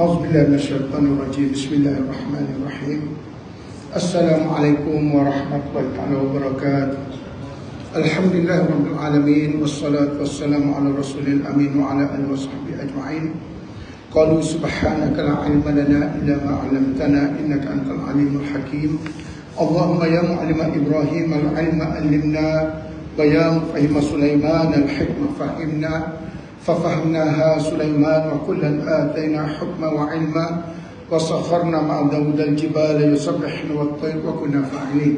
أعوذ بالله من الشيطان الرجيم. بسم الله الرحمن الرحيم. السلام عليكم ورحمة الله تعالى وبركاته. الحمد لله رب العالمين والصلاة والسلام على رسول الأمين وعلى آله وصحبه أجمعين. قالوا سبحانك لا علم لنا إلا ما علمتنا إنك أنت العليم الحكيم. اللهم يا معلم إبراهيم العلم علمنا ويا فهم سليمان الحكمة فهمنا. ففهمناها سليمان وكلا آتينا حكما وعلما وسخرنا مع داود الجبال يسبحن والطير وكنا فاعلين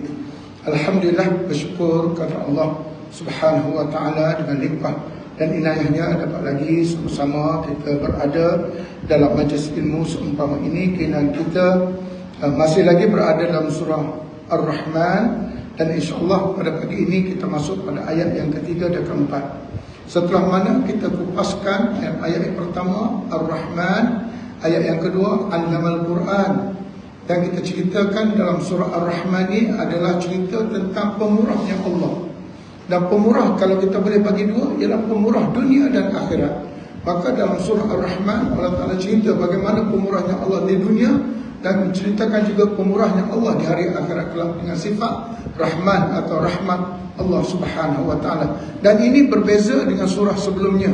Alhamdulillah bersyukur kepada Allah Subhanahu wa taala dengan limpah dan inayahnya dapat lagi sama-sama kita berada dalam majlis ilmu seumpama ini kerana kita uh, masih lagi berada dalam surah Ar-Rahman dan insya-Allah pada pagi ini kita masuk pada ayat yang ketiga dan keempat. Setelah mana kita kupaskan ayat, ayat yang pertama Ar-Rahman, ayat yang kedua Al-Namal Quran, dan kita ceritakan dalam surah Ar-Rahman ini adalah cerita tentang pemurahnya Allah. Dan pemurah kalau kita boleh bagi dua ialah pemurah dunia dan akhirat. Maka dalam surah Ar-Rahman Allah Taala cerita bagaimana pemurahnya Allah di dunia dan menceritakan juga pemurahnya Allah di hari akhirat kelak dengan sifat Rahman atau rahmat Allah Subhanahu wa taala. Dan ini berbeza dengan surah sebelumnya.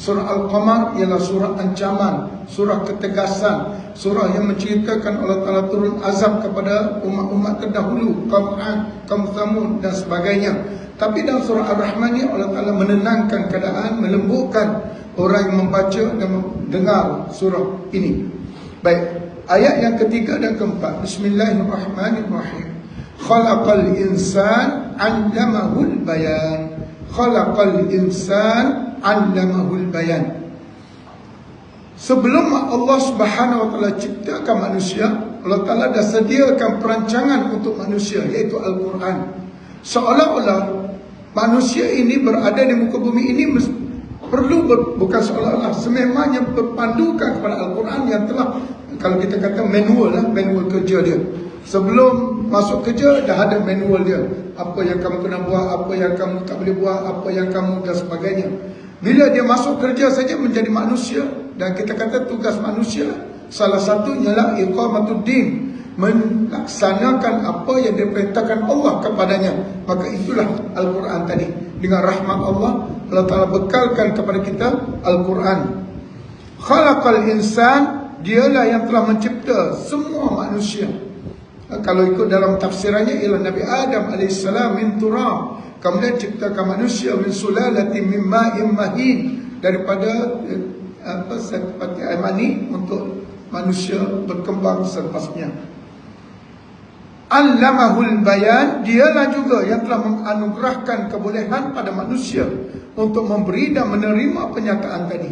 Surah Al-Qamar ialah surah ancaman, surah ketegasan, surah yang menceritakan Allah Taala turun azab kepada umat-umat terdahulu, kaum Ad, kaum Thamud dan sebagainya. Tapi dalam surah Ar-Rahman ni Allah Taala menenangkan keadaan, melembutkan orang yang membaca dan mendengar surah ini. Baik, ayat yang ketiga dan keempat. Bismillahirrahmanirrahim. Khalaqal insan 'allamahul bayan. Khalaqal insan 'allamahul bayan. Sebelum Allah Subhanahu wa taala ciptakan manusia, Allah Taala dah sediakan perancangan untuk manusia iaitu Al-Quran. Seolah-olah manusia ini berada di muka bumi ini perlu ber, bukan seolah-olah sememangnya berpandukan kepada Al-Quran yang telah kalau kita kata manual lah, manual kerja dia. Sebelum masuk kerja dah ada manual dia. Apa yang kamu kena buat, apa yang kamu tak boleh buat, apa yang kamu dan sebagainya. Bila dia masuk kerja saja menjadi manusia dan kita kata tugas manusia salah satunya ialah iqamatuddin melaksanakan apa yang diperintahkan Allah kepadanya. Maka itulah al-Quran tadi. Dengan rahmat Allah Allah Taala bekalkan kepada kita al-Quran. Khalaqal insan dialah yang telah mencipta semua manusia. Kalau ikut dalam tafsirannya ialah Nabi Adam alaihissalam min turab. Kemudian ciptakan manusia min sulalatin min ma'in mahin. Daripada eh, apa seperti air mani untuk manusia berkembang selepasnya. Allamahul bayan dialah juga yang telah menganugerahkan kebolehan pada manusia untuk memberi dan menerima penyataan tadi.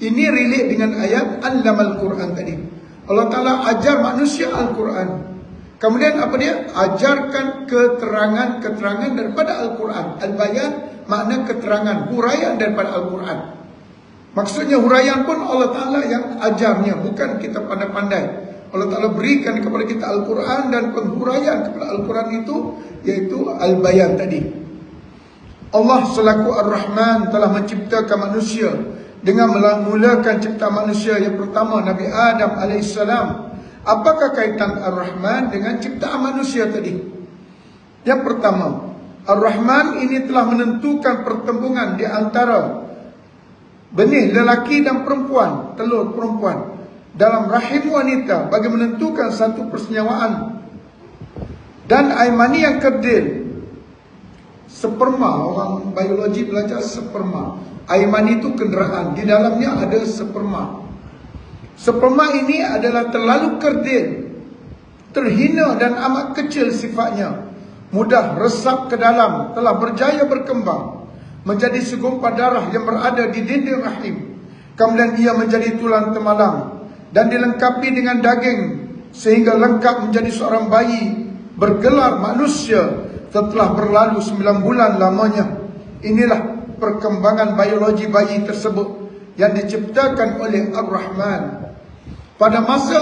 Ini relate dengan ayat Allamal Quran tadi. Allah Taala ajar manusia Al-Quran. Kemudian apa dia? Ajarkan keterangan-keterangan daripada Al-Quran. Al-Bayan makna keterangan, huraian daripada Al-Quran. Maksudnya huraian pun Allah Ta'ala yang ajarnya. Bukan kita pandai-pandai. Allah Ta'ala berikan kepada kita Al-Quran dan penghuraian kepada Al-Quran itu. Iaitu Al-Bayan tadi. Allah selaku Ar-Rahman telah menciptakan manusia. Dengan memulakan cipta manusia yang pertama Nabi Adam alaihissalam. Apakah kaitan Ar-Rahman dengan ciptaan manusia tadi? Yang pertama, Ar-Rahman ini telah menentukan pertembungan di antara benih lelaki dan perempuan, telur perempuan dalam rahim wanita bagi menentukan satu persenyawaan dan air mani yang kerdil sperma orang biologi belajar sperma air mani itu kenderaan di dalamnya ada sperma Sperma ini adalah terlalu kerdil, terhina dan amat kecil sifatnya. Mudah resap ke dalam, telah berjaya berkembang. Menjadi segumpal darah yang berada di dinding rahim. Kemudian ia menjadi tulang temalam. Dan dilengkapi dengan daging. Sehingga lengkap menjadi seorang bayi. Bergelar manusia setelah berlalu sembilan bulan lamanya. Inilah perkembangan biologi bayi tersebut. Yang diciptakan oleh Ar-Rahman. Pada masa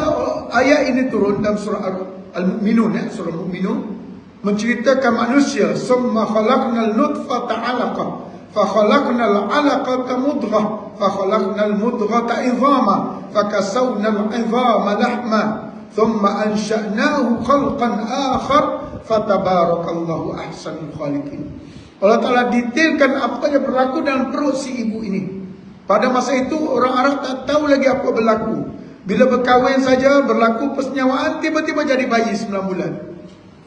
ayat ini turun dalam surah Al-Mu'minun ya, surah Al-Mu'minun menceritakan manusia summa khalaqnal nutfata 'alaqa fa khalaqnal 'alaqata mudghah fa khalaqnal mudghata idhama fakasawna al-'idhama lahma thumma ansha'nahu khalqan akhar fatabarakallahu ahsanul khaliqin Allah Taala detailkan apa yang berlaku dalam perut si ibu ini. Pada masa itu orang Arab tak tahu lagi apa berlaku. Bila berkahwin saja berlaku persnyawaan tiba-tiba jadi bayi 9 bulan.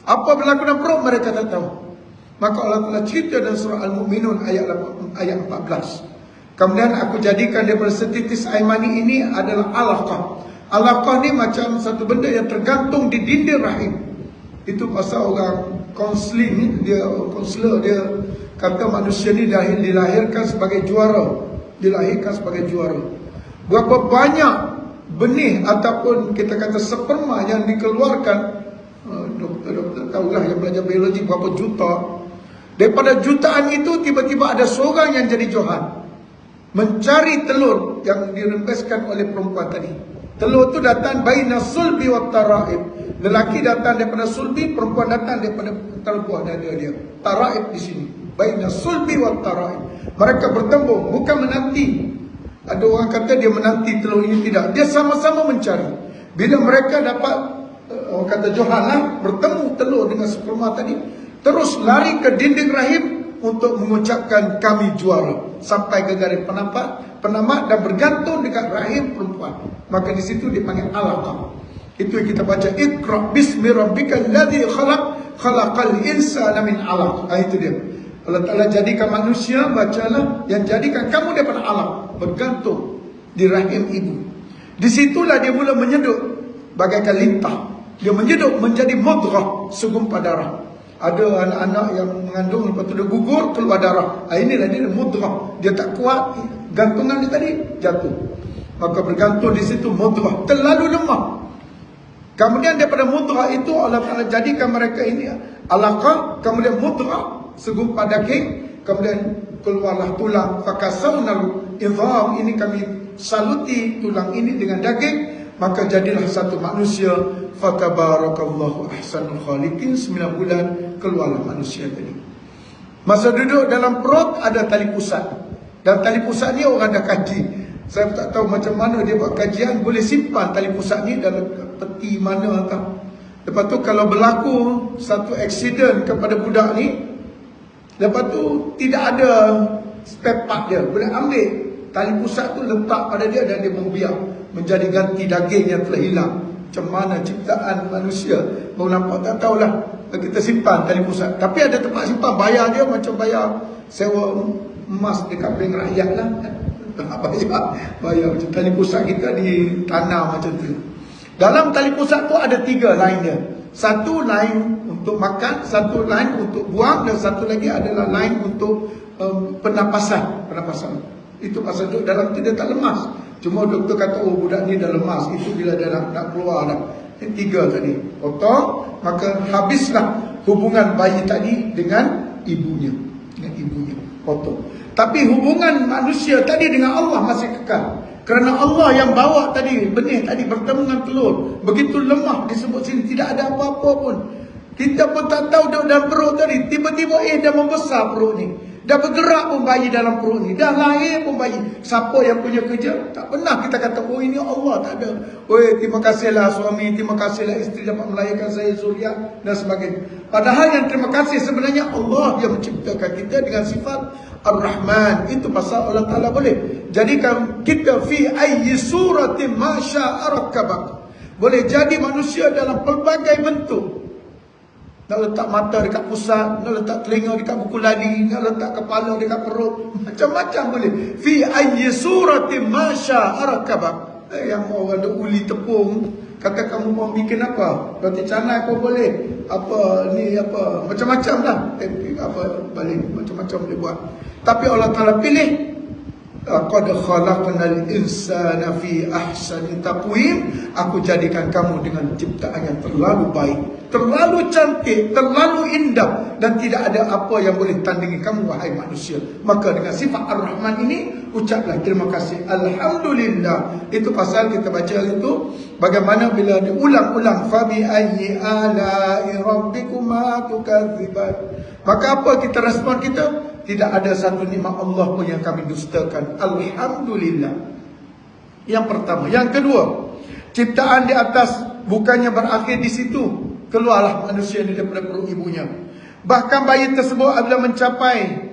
Apa berlaku dalam perut mereka tak tahu. Maka Allah Taala cerita dalam surah Al-Mu'minun ayat ayat 14 kemudian aku jadikan daripada setitis air mani ini adalah alaqah. Alaqah ni macam satu benda yang tergantung di dinding rahim. Itu pasal orang konseling dia konselor dia kata manusia ni dah dilahirkan sebagai juara. Dilahirkan sebagai juara. Berapa banyak benih ataupun kita kata sperma yang dikeluarkan doktor-doktor tahulah yang belajar biologi berapa juta. Daripada jutaan itu tiba-tiba ada seorang yang jadi johan mencari telur yang dirempeskan oleh perempuan tadi telur tu datang baina sulbi wa taraib Lelaki datang daripada sulbi, perempuan datang daripada terbuah dada dia. Taraib di sini. Baina sulbi wa taraib. Mereka bertemu, bukan menanti. Ada orang kata dia menanti telur ini tidak. Dia sama-sama mencari. Bila mereka dapat eh, orang kata Johan lah, bertemu telur dengan sperma tadi, terus lari ke dinding rahim untuk mengucapkan kami juara sampai ke garis penampak, penamat dan bergantung dekat rahim perempuan. Maka di situ dipanggil alaqah. Itu yang kita baca Iqra bismi rabbikal ladzi khalaq khalaqal insana min 'alaq. Ah itu dia. Allah Taala jadikan manusia bacalah yang jadikan kamu daripada alam bergantung di rahim ibu. Di situlah dia mula menyeduk bagaikan lintah. Dia menyeduk menjadi mudghah segumpal darah. Ada anak-anak yang mengandung lepas tu dia gugur keluar darah. Ah inilah dia mudghah. Dia tak kuat gantungan dia tadi jatuh. Maka bergantung di situ mudghah terlalu lemah. Kemudian daripada mudrah itu Allah Taala jadikan mereka ini alaqah, kemudian mudrah segumpal daging, kemudian keluarlah tulang fakasawnal idham ini kami saluti tulang ini dengan daging maka jadilah satu manusia fatabarakallahu ahsanul khaliqin. 9 bulan keluarlah manusia tadi. Masa duduk dalam perut ada tali pusat. Dan tali pusat ni orang dah kaji. Saya tak tahu macam mana dia buat kajian. Boleh simpan tali pusat ni dalam peti mana atau Lepas tu kalau berlaku satu accident kepada budak ni Lepas tu tidak ada spare part dia. Boleh ambil. Tali pusat tu letak pada dia dan dia membiak. Menjadi ganti daging yang telah hilang Macam mana ciptaan manusia Baru nampak tak tahulah Kita simpan tali pusat Tapi ada tempat simpan bayar dia macam bayar Sewa emas dekat bank rakyat lah bayar, bayar macam tali pusat kita di tanah macam tu. Dalam tali pusat tu ada tiga dia. Satu line untuk makan, satu line untuk buang dan satu lagi adalah line untuk um, penapasan. Penapasan. Itu pasal tu dalam tu dia tak lemas. Cuma doktor kata oh budak ni dah lemas. Itu bila dia nak, nak keluar dah. Ini tiga tadi. Potong, maka habislah hubungan bayi tadi dengan ibunya. Dengan ibunya. Potong. Tapi hubungan manusia tadi dengan Allah masih kekal. Kerana Allah yang bawa tadi benih tadi bertemu dengan telur. Begitu lemah disebut sini tidak ada apa-apa pun. Kita pun tak tahu dalam perut tadi. Tiba-tiba eh dah membesar perut ni. Dah bergerak pun bayi dalam perut ni. Dah lahir pun bayi. Siapa yang punya kerja? Tak pernah kita kata, oh ini Allah. Tak ada. Oh terima kasihlah suami. Terima kasihlah isteri dapat melahirkan saya Zuriat. Dan sebagainya. Padahal yang terima kasih sebenarnya Allah yang menciptakan kita dengan sifat Ar-Rahman. Itu pasal Allah Ta'ala boleh. Jadikan kita fi ayyi suratim masya'arakabak. Boleh jadi manusia dalam pelbagai bentuk. Nak letak mata dekat pusat, nak letak telinga dekat buku lali, nak letak kepala dekat perut, macam-macam boleh. Fi ayyi suratin masya arakaba. Eh, yang mau ada uli tepung, kata kamu mau bikin apa? Roti canai kau boleh. Apa ni apa? Macam-macam lah. Eh, apa balik macam-macam boleh buat. Tapi Allah Taala pilih Qad khalaqnal insana fi ahsani taqwim aku jadikan kamu dengan ciptaan yang terlalu baik terlalu cantik terlalu indah dan tidak ada apa yang boleh tandingi kamu wahai manusia maka dengan sifat ar-rahman ini ucaplah terima kasih alhamdulillah itu pasal kita baca itu bagaimana bila diulang-ulang fa bi ayyi ala rabbikuma tukadziban maka apa kita respon kita tidak ada satu nikmat Allah pun yang kami dustakan. Alhamdulillah. Yang pertama. Yang kedua, ciptaan di atas bukannya berakhir di situ. Keluarlah manusia ini daripada perut ibunya. Bahkan bayi tersebut adalah mencapai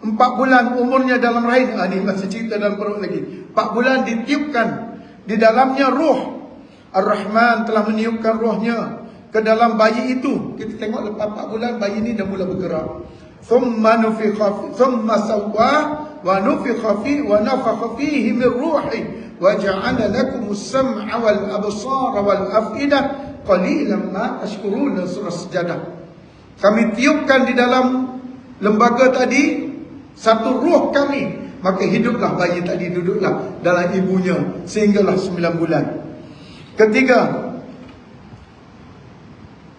empat bulan umurnya dalam rahim. Ah, ini masih cerita dalam perut lagi. Empat bulan ditiupkan di dalamnya ruh. Ar-Rahman telah meniupkan rohnya ke dalam bayi itu. Kita tengok lepas empat bulan bayi ini dah mula bergerak. Thumma nufikha thumma sawwa wa nufikha fi wa nafakha fihi min ruhi wa ja'ala lakum as-sam'a wal absara wal af'idah qalilan ma tashkurun surah sejadah. Kami tiupkan di dalam lembaga tadi satu ruh kami. Maka hiduplah bayi tadi duduklah dalam ibunya sehinggalah 9 bulan. Ketiga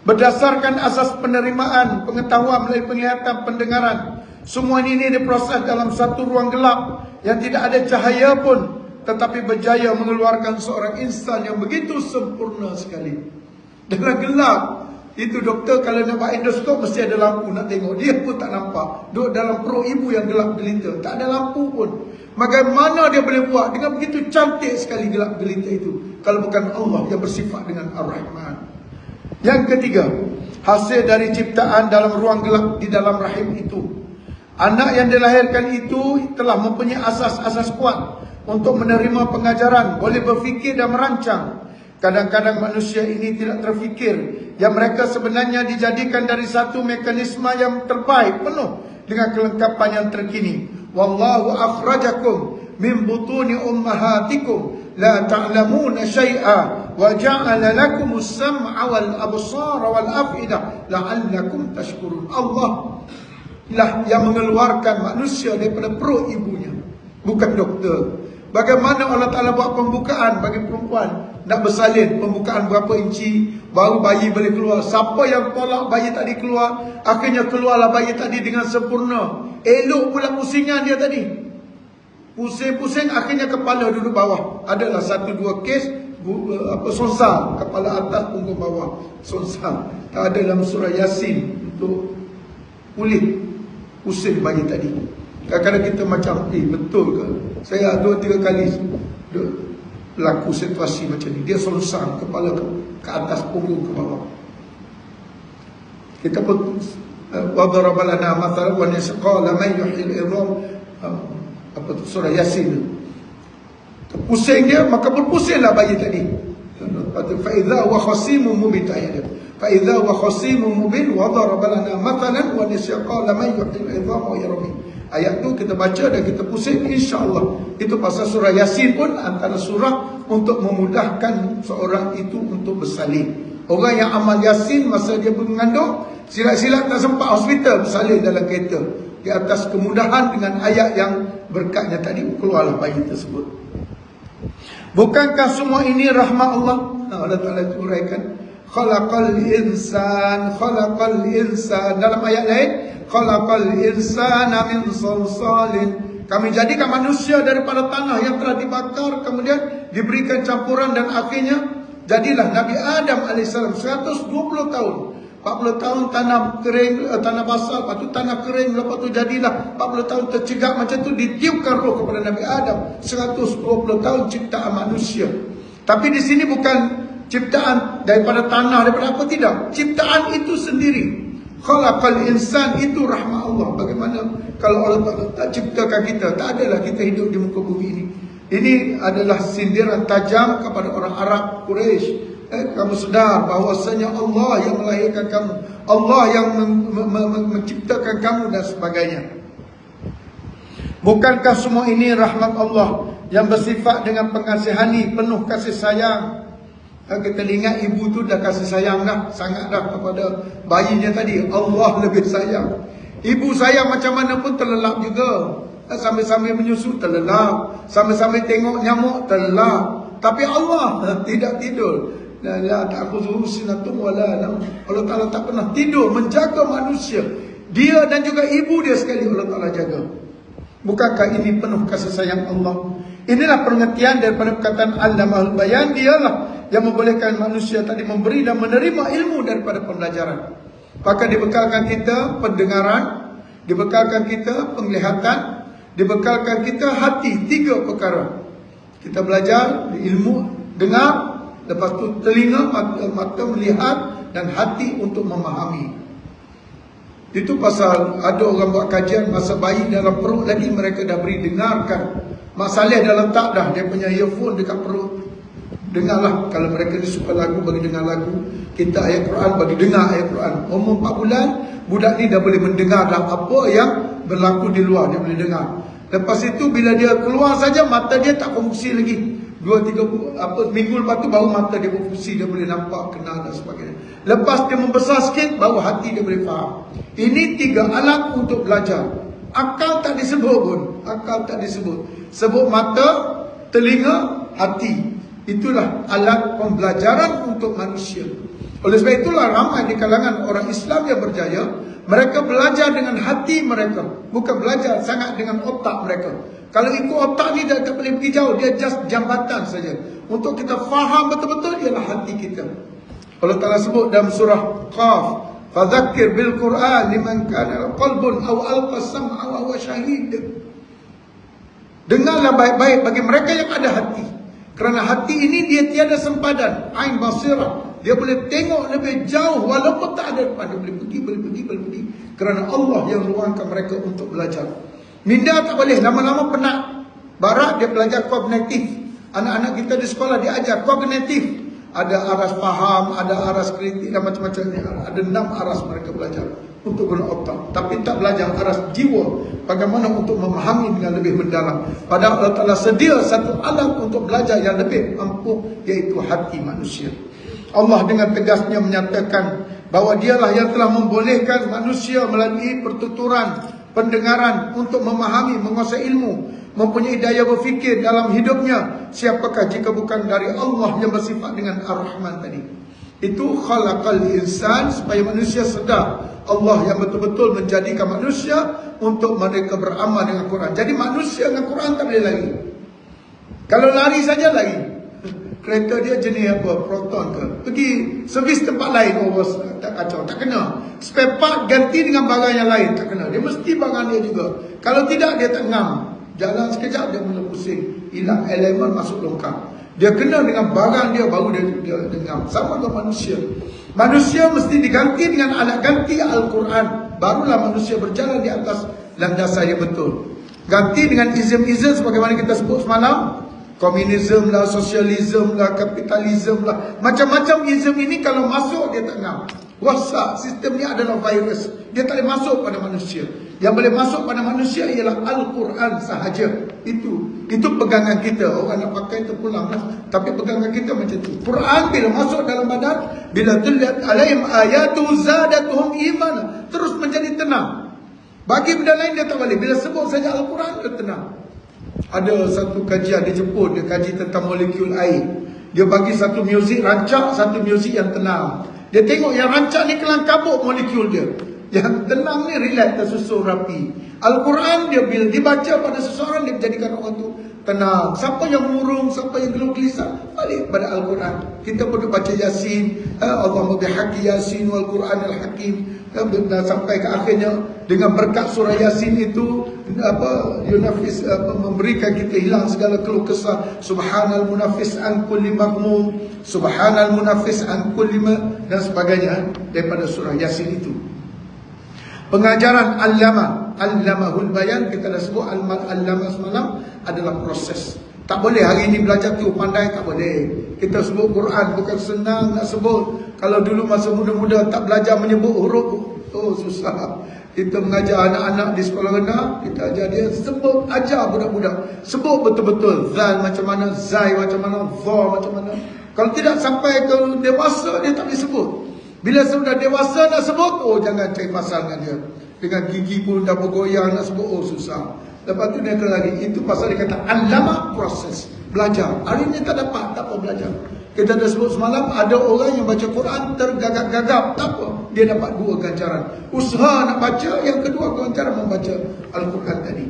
berdasarkan asas penerimaan pengetahuan melalui penglihatan pendengaran semua ini diproses dalam satu ruang gelap yang tidak ada cahaya pun tetapi berjaya mengeluarkan seorang insan yang begitu sempurna sekali. Dalam gelap, itu doktor kalau buat endoskop mesti ada lampu nak tengok. Dia pun tak nampak. Duduk dalam perut ibu yang gelap gelita. Tak ada lampu pun. Bagaimana dia boleh buat dengan begitu cantik sekali gelap gelita itu. Kalau bukan Allah yang bersifat dengan Ar-Rahman. Yang ketiga, hasil dari ciptaan dalam ruang gelap di dalam rahim itu. Anak yang dilahirkan itu telah mempunyai asas-asas kuat untuk menerima pengajaran, boleh berfikir dan merancang. Kadang-kadang manusia ini tidak terfikir yang mereka sebenarnya dijadikan dari satu mekanisme yang terbaik penuh dengan kelengkapan yang terkini. Wallahu akhrajakum min butuni ummahatikum la ta'lamuna syai'a wa ja'ala lakum as-sam'a wal absara wal af'ida la'allakum tashkurun. Allah lah yang mengeluarkan manusia daripada perut ibunya bukan doktor bagaimana Allah Taala buat pembukaan bagi perempuan nak bersalin pembukaan berapa inci baru bayi boleh keluar. Siapa yang tolak bayi tadi keluar akhirnya keluarlah bayi tadi dengan sempurna. Elok pula pusingan dia tadi. Pusing-pusing akhirnya kepala duduk bawah. Adalah satu dua kes apa sonsal. Kepala atas punggung bawah. Sonsal. Tak ada dalam surah yasin untuk pulih pusing bayi tadi. Kadang-kadang kita macam, eh betul ke? Saya dua tiga kali berlaku situasi macam ni. Dia selesang kepala ke, ke atas punggung ke bawah. Kita pun eh, وَضَرَبَ لَنَا مَثَلًا وَنِسْقَالَ مَنْ يُحِلْ إِرَمْ apa tu surah Yasin pusing dia maka berpusinglah bayi tadi fa idza wa khasimun mubin ayat فإذا هو خصيم مبين وضرب لنا مثلا ونسي قال من يحيي العظام وهي رميم Ayat tu kita baca dan kita pusing insya-Allah. Itu pasal surah Yasin pun antara surah untuk memudahkan seorang itu untuk bersalin. Orang yang amal Yasin masa dia mengandung, silat-silat tak sempat hospital bersalin dalam kereta. Di atas kemudahan dengan ayat yang berkatnya tadi keluarlah bayi tersebut. Bukankah semua ini rahmat Allah? Allah Taala uraikan khalaqal insan khalaqal insan. Dalam ayat lain khalaqal insana min salsalin kami jadikan manusia daripada tanah yang telah dibakar kemudian diberikan campuran dan akhirnya jadilah Nabi Adam AS 120 tahun. 40 tahun tanah kering eh, tanah basah lepas tu tanah kering lepas tu jadilah 40 tahun tercegak macam tu ditiupkan roh kepada Nabi Adam. 120 tahun ciptaan manusia. Tapi di sini bukan Ciptaan daripada tanah, daripada apa tidak. Ciptaan itu sendiri. Khalaqal insan itu rahmat Allah. Bagaimana kalau Allah tak, tak ciptakan kita, tak adalah kita hidup di muka bumi ini. Ini adalah sindiran tajam kepada orang Arab Quraisy. Eh, kamu sedar bahawasanya Allah yang melahirkan kamu. Allah yang menciptakan kamu dan sebagainya. Bukankah semua ini rahmat Allah yang bersifat dengan pengasihani, penuh kasih sayang, kita ingat ibu tu dah kasih sayang dah Sangat dah kepada bayinya tadi. Allah lebih sayang. Ibu sayang macam mana pun terlelap juga. Sambil-sambil menyusu terlelap. Sambil-sambil tengok nyamuk terlelap. Tapi Allah tidak tidur. La la ta'khudhu sinatun wala Allah Taala tak pernah tidur menjaga manusia. Dia dan juga ibu dia sekali Allah Taala jaga. Bukankah ini penuh kasih sayang Allah? Inilah pengertian daripada perkataan Allamahul Bayan dialah yang membolehkan manusia tadi memberi dan menerima ilmu daripada pembelajaran. Maka dibekalkan kita pendengaran, dibekalkan kita penglihatan, dibekalkan kita hati tiga perkara. Kita belajar ilmu dengar, lepas tu telinga, mata, mata melihat dan hati untuk memahami. Itu pasal ada orang buat kajian masa bayi dalam perut lagi mereka dah beri dengarkan. Masalah dah letak dah dia punya earphone dekat perut. Dengarlah kalau mereka ni suka lagu bagi dengar lagu. Kita ayat Quran bagi dengar ayat Quran. Umur 4 bulan budak ni dah boleh mendengar dah apa yang berlaku di luar dia boleh dengar. Lepas itu bila dia keluar saja mata dia tak fungsi lagi. Dua tiga apa minggu lepas tu baru mata dia berfungsi dia boleh nampak kenal dan sebagainya. Lepas dia membesar sikit baru hati dia boleh faham. Ini tiga alat untuk belajar. Akal tak disebut pun. Akal tak disebut. Sebut mata, telinga, hati. Itulah alat pembelajaran untuk manusia. Oleh sebab itulah ramai di kalangan orang Islam yang berjaya mereka belajar dengan hati mereka Bukan belajar sangat dengan otak mereka Kalau ikut otak ni dia tak boleh pergi jauh Dia just jambatan saja Untuk kita faham betul-betul ialah hati kita Allah Ta'ala sebut dalam surah Qaf Fadzakir bil Quran liman kana qalbun aw alqa sam'a wa huwa syahid Dengarlah baik-baik bagi mereka yang ada hati Kerana hati ini dia tiada sempadan Ain basirah dia boleh tengok lebih jauh walaupun tak ada depan. Dia boleh pergi, boleh pergi, boleh pergi. Kerana Allah yang luangkan mereka untuk belajar. Minda tak boleh. Lama-lama penat. Barat dia belajar kognitif. Anak-anak kita di sekolah dia ajar kognitif. Ada aras faham, ada aras kritik dan macam-macam. Ada enam aras mereka belajar untuk guna otak. Tapi tak belajar aras jiwa. Bagaimana untuk memahami dengan lebih mendalam. Padahal Allah Ta'ala sedia satu alat untuk belajar yang lebih ampuh. Iaitu hati manusia. Allah dengan tegasnya menyatakan bahawa dialah yang telah membolehkan manusia melalui pertuturan pendengaran untuk memahami, menguasai ilmu, mempunyai daya berfikir dalam hidupnya. Siapakah jika bukan dari Allah yang bersifat dengan Ar-Rahman tadi? Itu khalaqal insan supaya manusia sedar Allah yang betul-betul menjadikan manusia untuk mereka beramal dengan Quran. Jadi manusia dengan Quran tak boleh lari. Kalau lari saja lari kereta dia jenis apa proton ke pergi servis tempat lain oh bos tak kacau tak kena spare part ganti dengan barang yang lain tak kena dia mesti barang dia juga kalau tidak dia tak ngam jalan sekejap dia mula pusing. Hilang elemen masuk longkang. Dia kena dengan barang dia baru dia, dia, ngam sama dengan manusia. Manusia mesti diganti dengan alat ganti Al-Quran. Barulah manusia berjalan di atas landasan yang betul. Ganti dengan izin-izin sebagaimana kita sebut semalam. Komunisme lah, sosialisme lah, kapitalisme lah. Macam-macam ism ini kalau masuk dia tak ngam. Wasa, sistem ni adalah virus. Dia tak boleh masuk pada manusia. Yang boleh masuk pada manusia ialah Al-Quran sahaja. Itu itu pegangan kita. Orang nak pakai itu pulang lah. Tapi pegangan kita macam itu. Quran bila masuk dalam badan, bila tulihat alaihim ayatu zadatuhum iman. Terus menjadi tenang. Bagi benda lain dia tak boleh. Bila sebut saja Al-Quran, dia tenang. Ada satu kajian di Jepun Dia kaji tentang molekul air Dia bagi satu muzik rancak Satu muzik yang tenang Dia tengok yang rancak ni kelang kabut molekul dia. Yang tenang ni relax tersusun rapi. Al-Quran dia bila dibaca pada seseorang Dia menjadikan orang tu tenang. Siapa yang murung, siapa yang gelut gelisah Balik pada Al-Quran. Kita perlu baca Yasin. Ha, Allah bihaqi Yasin wal-Quran al-Hakim. Dan sampai ke akhirnya dengan berkat surah yasin itu apa yunafis apa, memberikan kita hilang segala keluh kesah subhanal munafis an kulli maghmum subhanal munafis an kulli dan sebagainya daripada surah yasin itu pengajaran allama allamahul bayan kita dah sebut allama semalam adalah proses tak boleh hari ini belajar tu pandai tak boleh. Kita sebut Quran bukan senang nak sebut. Kalau dulu masa muda-muda tak belajar menyebut huruf, oh susah. Kita mengajar anak-anak di sekolah rendah, kita ajar dia sebut ajar budak-budak. Sebut betul-betul zal macam mana, zai macam mana, za macam mana. Kalau tidak sampai ke dewasa dia tak boleh sebut. Bila sudah dewasa nak sebut, oh jangan cari pasal dengan dia. Dengan gigi pun dah bergoyang nak sebut, oh susah. Lepas tu dia kata lagi, itu pasal dia kata alama proses. Belajar. Hari ini tak dapat, tak apa belajar. Kita dah sebut semalam, ada orang yang baca Quran tergagap-gagap. Tak apa, dia dapat dua ganjaran. Usaha nak baca, yang kedua ganjaran membaca Al-Quran tadi.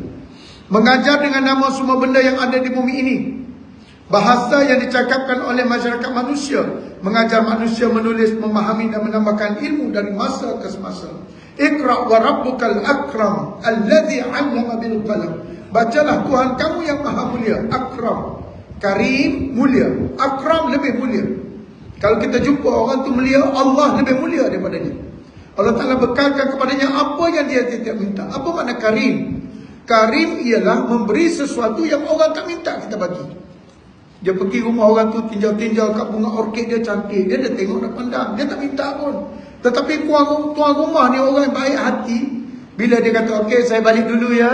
Mengajar dengan nama semua benda yang ada di bumi ini. Bahasa yang dicakapkan oleh masyarakat manusia. Mengajar manusia menulis, memahami dan menambahkan ilmu dari masa ke semasa. Iqra wa rabbukal akram alladhi 'allama bil qalam. Bacalah Tuhan kamu yang Maha Mulia, akram. Karim mulia, akram lebih mulia. Kalau kita jumpa orang tu mulia, Allah lebih mulia daripada dia. Allah Ta'ala bekalkan kepadanya apa yang dia tidak minta. Apa makna karim? Karim ialah memberi sesuatu yang orang tak minta kita bagi. Dia pergi rumah orang tu tinjau-tinjau kat bunga orkid dia cantik. Dia dah tengok dah pandang. Dia tak minta pun. Tetapi tuan, tuan rumah ni orang yang baik hati. Bila dia kata, okey saya balik dulu ya.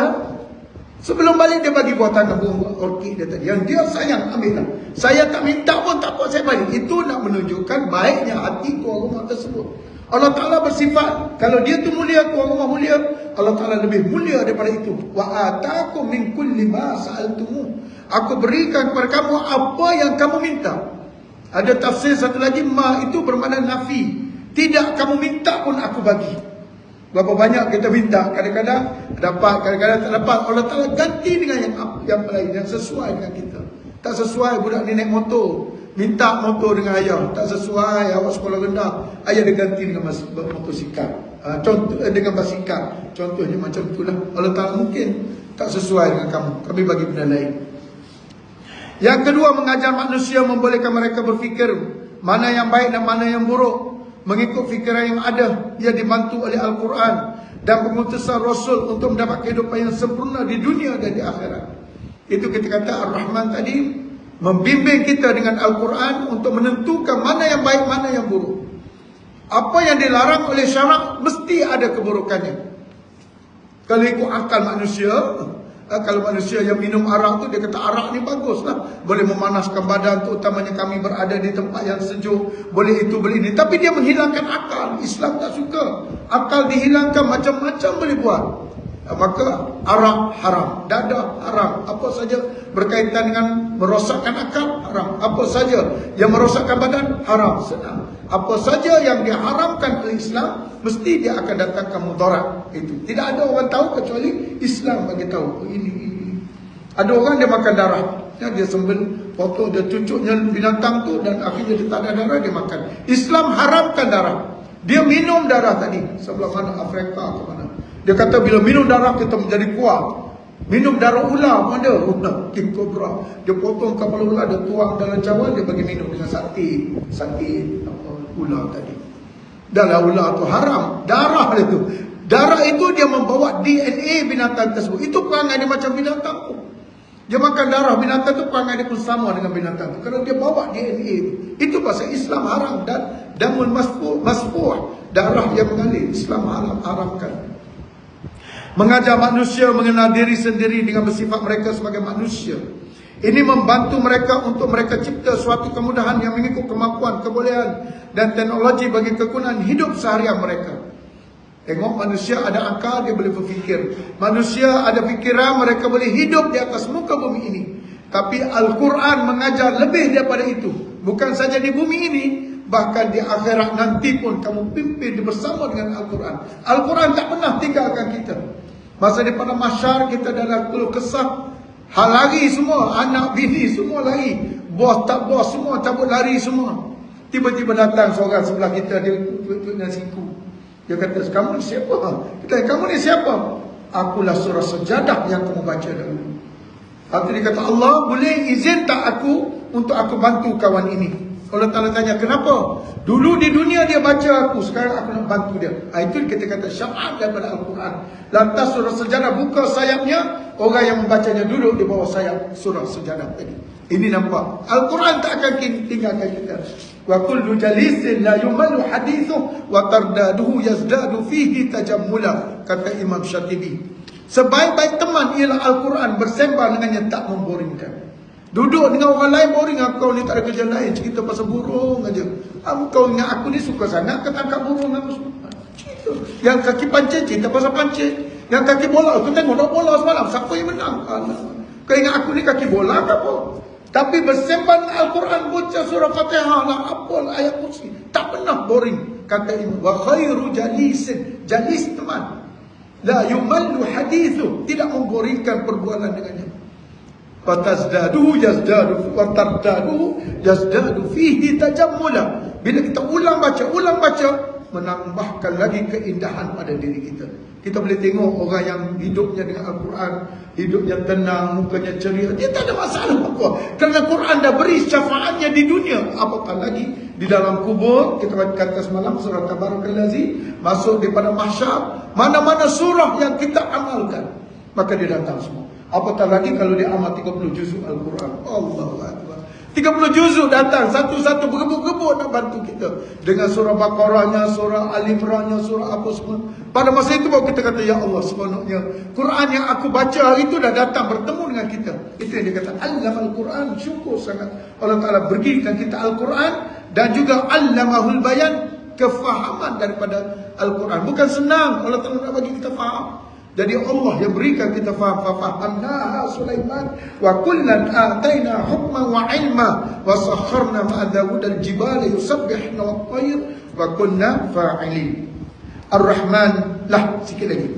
Sebelum balik dia bagi buah tangan bunga orkid dia tadi. Yang dia sayang ambil lah. Saya tak minta pun tak apa saya balik. Itu nak menunjukkan baiknya hati tuan rumah tersebut. Allah Ta'ala bersifat Kalau dia tu mulia, tuan rumah mulia Allah Ta'ala lebih mulia daripada itu Wa atakum min kulli ma sa'altumu Aku berikan kepada kamu apa yang kamu minta Ada tafsir satu lagi Ma itu bermakna nafi Tidak kamu minta pun aku bagi Berapa banyak kita minta Kadang-kadang dapat, kadang-kadang tak dapat. Allah Ta'ala ganti dengan yang, yang lain Yang sesuai dengan kita. Tak sesuai budak ni naik motor Minta motor dengan ayah. Tak sesuai awak sekolah rendah. Ayah dia ganti dengan motosikal. Uh, Contoh uh, dengan basikal. Contohnya macam itulah. Allah Ta'ala mungkin Tak sesuai dengan kamu. Kami bagi benda lain. Yang kedua mengajar manusia Membolehkan mereka berfikir Mana yang baik dan mana yang buruk Mengikut fikiran yang ada Ia dibantu oleh Al-Quran Dan pengutusan Rasul Untuk mendapat kehidupan yang sempurna Di dunia dan di akhirat Itu kita kata Ar-Rahman tadi Membimbing kita dengan Al-Quran untuk menentukan mana yang baik, mana yang buruk. Apa yang dilarang oleh syarak mesti ada keburukannya. Kalau ikut akal manusia, eh, kalau manusia yang minum arak tu dia kata arak ni bagus lah. Boleh memanaskan badan tu utamanya kami berada di tempat yang sejuk. Boleh itu, boleh ini. Tapi dia menghilangkan akal. Islam tak suka. Akal dihilangkan macam-macam boleh buat. Maka arak haram, dadah haram, apa saja berkaitan dengan merosakkan akal haram, apa saja yang merosakkan badan haram, senang. Apa saja yang diharamkan oleh Islam mesti dia akan datangkan mudarat itu. Tidak ada orang tahu kecuali Islam bagi tahu oh, ini ini. Ada orang dia makan darah, ya, dia sembel potong dia cucuknya binatang tu dan akhirnya dia tak ada darah dia makan. Islam haramkan darah. Dia minum darah tadi sebelah mana Afrika ke mana. Dia kata bila minum darah kita menjadi kuat. Minum darah ular pun ada. Ular, king cobra. Dia potong kepala ular, dia tuang dalam cawan, dia bagi minum dengan sakti. Sakti ular tadi. Dalam ular tu haram. Darah dia tu. Darah itu dia membawa DNA binatang tersebut. Itu perangai dia macam binatang tu. Dia makan darah binatang tu perangai dia pun sama dengan binatang tu. Kerana dia bawa DNA itu. Itu pasal Islam haram dan damun maspuh, maspuh darah yang mengalir. Islam haram, haramkan. Mengajar manusia mengenal diri sendiri dengan bersifat mereka sebagai manusia. Ini membantu mereka untuk mereka cipta suatu kemudahan yang mengikut kemampuan, kebolehan dan teknologi bagi kegunaan hidup seharian mereka. Tengok manusia ada akal, dia boleh berfikir. Manusia ada fikiran, mereka boleh hidup di atas muka bumi ini. Tapi Al-Quran mengajar lebih daripada itu. Bukan saja di bumi ini, bahkan di akhirat nanti pun kamu pimpin bersama dengan Al-Quran. Al-Quran tak pernah tinggalkan kita. Masa di pada masyar kita dalam keluh kesah. Hal lari semua Anak bini semua lari. Bos tak bos semua cabut lari semua. Tiba-tiba datang seorang sebelah kita Dia dengan siku. Dia kata kamu ni siapa? Kita kamu ni siapa? Akulah surah sejadah yang kamu baca dahulu. Lepas dia kata Allah boleh izin tak aku Untuk aku bantu kawan ini Allah Ta'ala tanya, kenapa? Dulu di dunia dia baca aku, sekarang aku nak bantu dia. Ha, itu kita kata syarat daripada Al-Quran. Lantas surah sejarah buka sayapnya, orang yang membacanya duduk di bawah sayap surah sejarah tadi. Ini nampak. Al-Quran tak akan tinggalkan kita. Wa kullu jalisin la yumalu hadithu wa tardaduhu yazdadu fihi tajammula. Kata Imam Syatibi. Sebaik-baik teman ialah Al-Quran bersembah dengannya tak memboringkan. Duduk dengan orang lain boring kau ni tak ada kerja lain cerita pasal burung aja. Kamu kau ingat aku ni suka sangat ke tangkap burung aku suka. Yang kaki pancing cerita pasal pancing. Yang kaki bola aku tengok nak bola semalam siapa yang menang? Kau ingat aku ni kaki bola ke apa? Tapi bersembang Al-Quran baca surah Fatihah lah apa ayat kursi. Tak pernah boring. Kata Imam. Wa khairu jalisin. Jalis teman. La yumallu hadithu. Tidak memboringkan perbuatan dengannya fatazdadu yazdadu watardadu yazdadu fihi tajammula bila kita ulang baca ulang baca menambahkan lagi keindahan pada diri kita Kita boleh tengok orang yang hidupnya dengan Al-Quran, hidupnya tenang, mukanya ceria, dia tak ada masalah apa. Kerana Quran dah beri syafaatnya di dunia. Apatah lagi di dalam kubur, kita kata semalam surah Tabarakallazi, masuk di pada mahsyar, mana-mana surah yang kita amalkan, maka dia datang semua. Apatah lagi kalau dia amal 30 juzuk Al-Quran. Allahu Akbar. 30 juzuk datang satu-satu bergebuk-gebuk nak bantu kita dengan surah Baqarahnya, surah Al-Imrannya, surah apa semua. Pada masa itu baru kita kata ya Allah sebenarnya Quran yang aku baca hari itu dah datang bertemu dengan kita. Itu yang dia kata Allamal Quran syukur sangat Allah Taala berikan kita Al-Quran dan juga Allamahul Bayan kefahaman daripada Al-Quran. Bukan senang Allah Taala nak bagi kita faham. Jadi Allah yang berikan kita faham fahamnaha Sulaiman wa kullan ataina hukman wa ilma wa sakharna ma'a Dawud al-jibala yusabbihna wa tayr wa kunna fa'ilin. Ar-Rahman lah sikit lagi.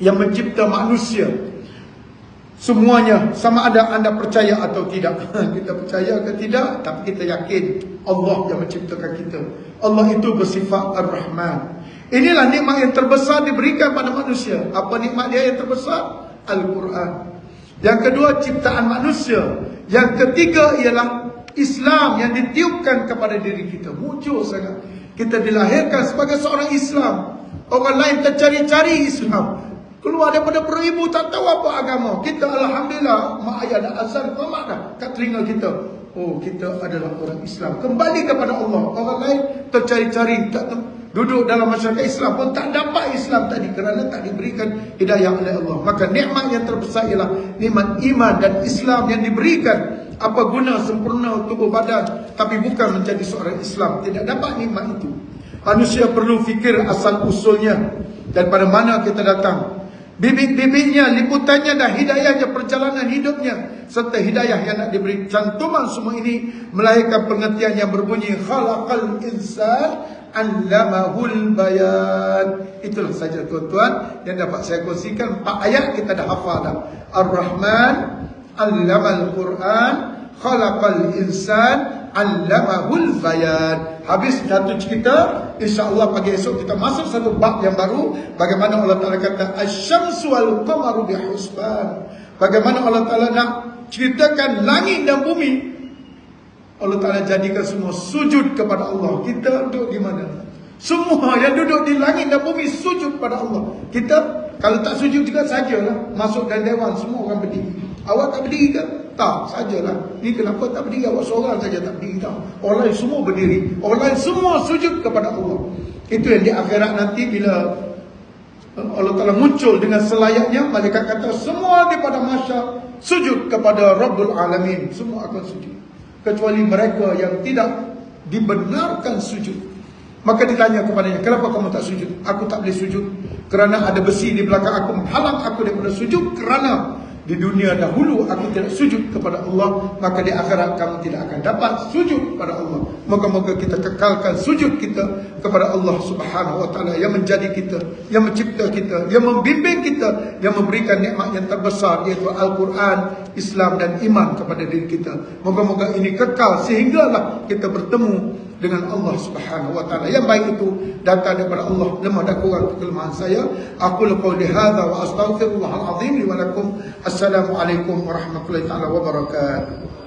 Yang mencipta manusia semuanya sama ada anda percaya atau tidak. kita percaya atau tidak tapi kita yakin Allah yang menciptakan kita. Allah itu bersifat Ar-Rahman. Inilah nikmat yang terbesar diberikan pada manusia. Apa nikmat dia yang terbesar? Al-Quran. Yang kedua, ciptaan manusia. Yang ketiga ialah Islam yang ditiupkan kepada diri kita. Muncul sangat. Kita dilahirkan sebagai seorang Islam. Orang lain tercari-cari Islam. Keluar daripada beribu tak tahu apa agama. Kita Alhamdulillah, mak ayah dah azan, mak dah kat telinga kita. Oh, kita adalah orang Islam. Kembali kepada Allah. Orang lain tercari-cari, tak tahu duduk dalam masyarakat Islam pun tak dapat Islam tadi kerana tak diberikan hidayah oleh Allah. Maka nikmat yang terbesar ialah nikmat iman dan Islam yang diberikan. Apa guna sempurna tubuh badan tapi bukan menjadi seorang Islam. Tidak dapat nikmat itu. Manusia perlu fikir asal usulnya dan pada mana kita datang. Bibit-bibitnya, liputannya dan hidayahnya, perjalanan hidupnya serta hidayah yang nak diberi cantuman semua ini melahirkan pengertian yang berbunyi khalaqal insan allamahul bayan. Itulah saja tuan-tuan yang dapat saya kongsikan. Empat ayat kita dah hafal dah. Ar-Rahman, allamal Quran, khalaqal insan, allamahul bayan. Habis satu cerita, insya-Allah pagi esok kita masuk satu bab yang baru bagaimana Allah Taala kata asy-syamsu wal qamaru bihusban. Bagaimana Allah Taala nak ceritakan langit dan bumi Allah Ta'ala jadikan semua sujud kepada Allah. Kita duduk di mana? Semua yang duduk di langit dan bumi sujud kepada Allah. Kita kalau tak sujud juga sajalah. Masuk dalam dewan semua orang berdiri. Awak tak berdiri ke? Tak, sajalah. Ni kenapa tak berdiri? Awak seorang saja tak berdiri tak? Orang lain semua berdiri. Orang lain semua sujud kepada Allah. Itu yang di akhirat nanti bila Allah Ta'ala muncul dengan selayaknya Malaikat kata semua daripada masya Sujud kepada Rabbul Alamin Semua akan sujud kecuali mereka yang tidak dibenarkan sujud. Maka ditanya kepadanya, kenapa kamu tak sujud? Aku tak boleh sujud kerana ada besi di belakang aku menghalang aku daripada sujud kerana di dunia dahulu aku tidak sujud kepada Allah maka di akhirat kamu tidak akan dapat sujud kepada Allah. Moga-moga kita kekalkan sujud kita kepada Allah Subhanahu wa taala yang menjadi kita yang mencipta kita yang membimbing kita yang memberikan nikmat yang terbesar iaitu Al-Quran Islam dan iman kepada diri kita. Moga-moga ini kekal sehinggalah kita bertemu dengan Allah Subhanahu wa taala. Yang baik itu datang daripada Allah. Lemah dan kurang kelemahan saya. Aku lakukan hadza wa astaghfirullahal azim li wa lakum. Assalamualaikum warahmatullahi taala wabarakatuh.